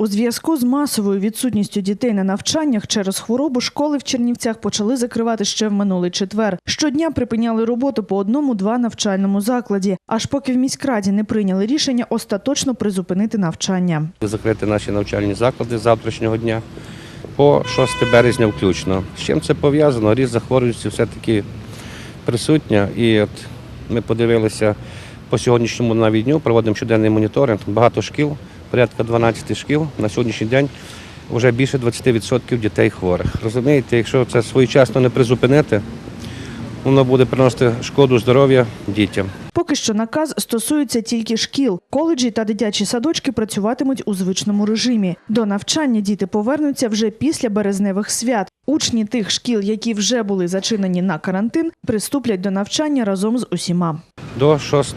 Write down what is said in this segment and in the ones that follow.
У зв'язку з масовою відсутністю дітей на навчаннях через хворобу школи в Чернівцях почали закривати ще в минулий четвер. Щодня припиняли роботу по одному-два навчальному закладі, аж поки в міськраді не прийняли рішення остаточно призупинити навчання. закрити наші навчальні заклади з завтрашнього дня по 6 березня включно. З чим це пов'язано? Ріст захворюваності все-таки присутня. І от ми подивилися по сьогоднішньому навіть дню, проводимо щоденний моніторинг. Багато шкіл, порядка 12 шкіл на сьогоднішній день. Вже більше 20% дітей хворих. Розумієте, якщо це своєчасно не призупинити, воно буде приносити шкоду здоров'я дітям. Поки що наказ стосується тільки шкіл. Коледжі та дитячі садочки працюватимуть у звичному режимі. До навчання діти повернуться вже після березневих свят. Учні тих шкіл, які вже були зачинені на карантин, приступлять до навчання разом з усіма. до 6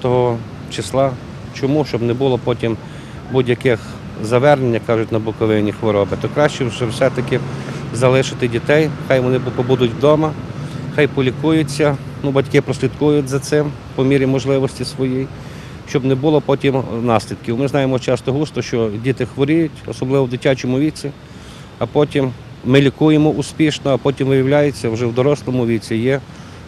числа. Чому? Щоб не було потім будь-яких завернень, як кажуть на Буковині хвороби, то краще вже все-таки залишити дітей, хай вони побудуть вдома, хай полікуються, ну, батьки прослідкують за цим по мірі можливості своїй, щоб не було потім наслідків. Ми знаємо часто густо, що діти хворіють, особливо в дитячому віці, а потім ми лікуємо успішно, а потім виявляється, вже в дорослому віці є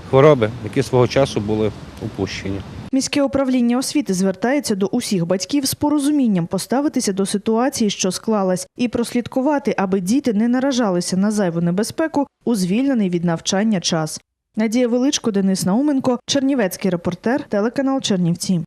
хвороби, які свого часу були упущені. Міське управління освіти звертається до усіх батьків з порозумінням поставитися до ситуації, що склалась, і прослідкувати, аби діти не наражалися на зайву небезпеку у звільнений від навчання час. Надія Величко, Денис Науменко, Чернівецький репортер, телеканал Чернівці.